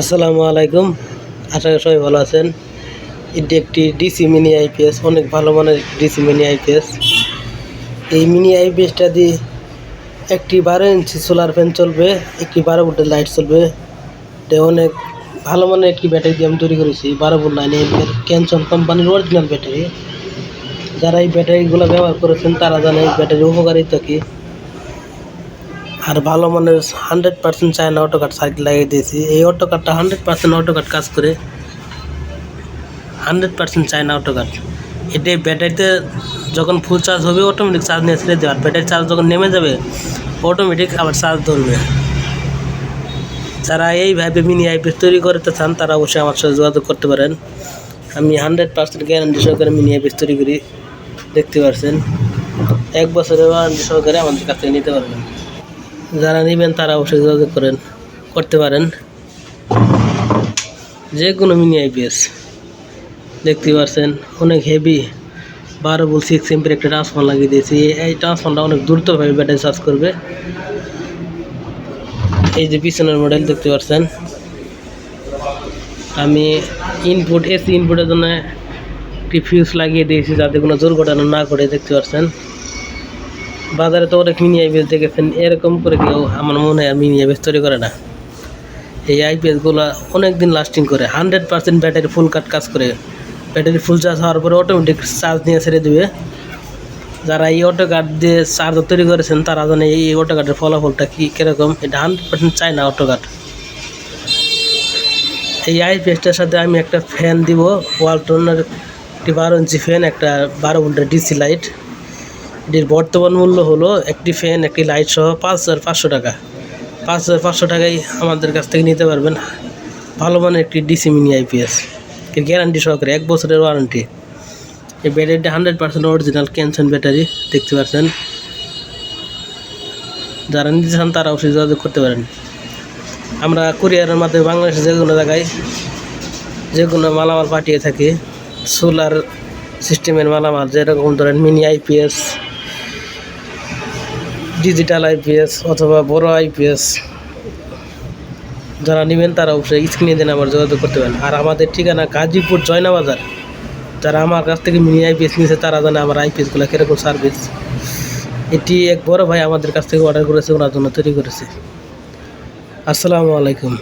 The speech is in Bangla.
আসসালামু আলাইকুম। আশা করি সবাই ভালো আছেন। এটি একটি ডিসি মিনি আইপিএস, অনেক ভালো মানের ডিসি মিনি আইপিএস। এই মিনি আইপিএসটা দিয়ে একটি বারো ইঞ্চি সোলার ফ্যান চলবে, একটি বারো ভোল্টের লাইট চলবে। এটা অনেক ভালো মানের একটি ব্যাটারি দিয়ে আমি তৈরি করেছি, বারো ভোল্ট নাইন এমপের ক্যানসন কোম্পানির অরিজিনাল ব্যাটারি। যারা এই ব্যাটারিগুলো ব্যবহার করেছেন, তারা জানে ব্যাটারির উপকারিতা কী। আর ভালো মানের hundred percent China auto cut circuit লাগিয়ে দিয়েছি। এই অটো কাটটা হান্ড্রেড পার্সেন্ট অটো কাট কাজ করে hundred percent China auto cut এটি ব্যাটারিতে যখন ফুল চার্জ হবে অটোমেটিক চার্জ নিয়ে ছেড়ে দেবে। আর ব্যাটারি চার্জ যখন নেমে যাবে অটোমেটিক আবার চার্জ ধরবে। যারা এইভাবে মিনি আইপিএস তৈরি করতে চান, তারা অবশ্যই আমার সাথে যোগাযোগ করতে পারেন। আমি হান্ড্রেড পার্সেন্ট গ্যারান্টি সহকারে মিনি আইপিএস তৈরি করি। দেখতে পাচ্ছেন এক বছরের ওয়ারেন্টি সহকারে আমাদের কাছ থেকে নিতে পারবেন। যারা নেবেন তারা অবশ্যই যোগাযোগ করেন, করতে পারেন। যে কোনো মিনি আইপিএস দেখতে পাচ্ছেন অনেক হেভি বারো বল সিক্স এমপির একটা ট্রান্সফর্ম লাগিয়ে দিয়েছি। এই- ট্রান্সফর্মটা অনেক দ্রুতভাবে ব্যাটারি চার্জ করবে। এই যে পিছনের মডেল দেখতে পাচ্ছেন আমি ইনপুট এসি ইনপুটের জন্য একটি ফিউজ লাগিয়ে দিয়েছি যাতে কোনো দুর্ঘটনা না করে দেখতে পাচ্ছেন বাজারে তো অনেক মিনি আইপিএস দেখেছেন এরকম করে কেউ আমার মনে হয় মিনি আইপিএস তৈরি করে না। এই আইপিএসগুলো অনেক দিন লাস্টিং করে hundred percent battery full cut কাজ করে। ব্যাটারি ফুল চার্জ হওয়ার পরে অটোমেটিক চার্জ নিয়ে ছেড়ে দেবে। যারা এই অটো কার্ড দিয়ে চার্জার তৈরি করেছেন, তারা জানে এই অটো কার্ডের ফলাফলটা কী, কীরকম। এটা হান্ড্রেড পার্সেন্ট চাই না অটো কার্ড এই আইপিএসটার সাথে আমি একটা ফ্যান দিব ওয়ালটনের একটি বারো ইঞ্চি ফ্যান একটা বারো ভোল্টের ডিসি লাইট এটির বর্তমান মূল্য হলো একটি ফ্যান একটি লাইট সহ পাঁচ হাজার পাঁচশো টাকা। পাঁচ হাজার পাঁচশো টাকায় আমাদের কাছ থেকে নিতে পারবেন ভালো মানের একটি ডিসি মিনি আইপিএস এর গ্যারান্টি সহকারে এক বছরের ওয়ারেন্টি এই ব্যাটারিটা হান্ড্রেড পার্সেন্ট অরিজিনাল ক্যানসন ব্যাটারি দেখতে পাচ্ছেন। যারা নিতে চান তারা অবশ্যই যোগাযোগ করতে পারেন। আমরা কুরিয়ারের মাধ্যমে বাংলাদেশে যে কোনো জায়গায় যে কোনো মালামাল পাঠিয়ে থাকি। সোলার সিস্টেমের মালামাল, যেরকম ধরেন মিনি আইপিএস ডিজিটাল আইপিএস অথবা বড় আইপিএস যারা নেবেন তারা অবশ্যই স্ক্রিনে দিন আমার যোগাযোগ করতে পারেন। আর আমাদের ঠিকানা গাজীপুর জয়নাবাজার। যারা আমার কাছ থেকে মিনি আইপিএস নিয়েছে, তারা জানে আমার আইপিএসগুলো কীরকম সার্ভিস এটি এক বড় ভাই আমাদের কাছ থেকে অর্ডার করেছে, ওনার জন্য তৈরি করেছে। আসসালামু আলাইকুম।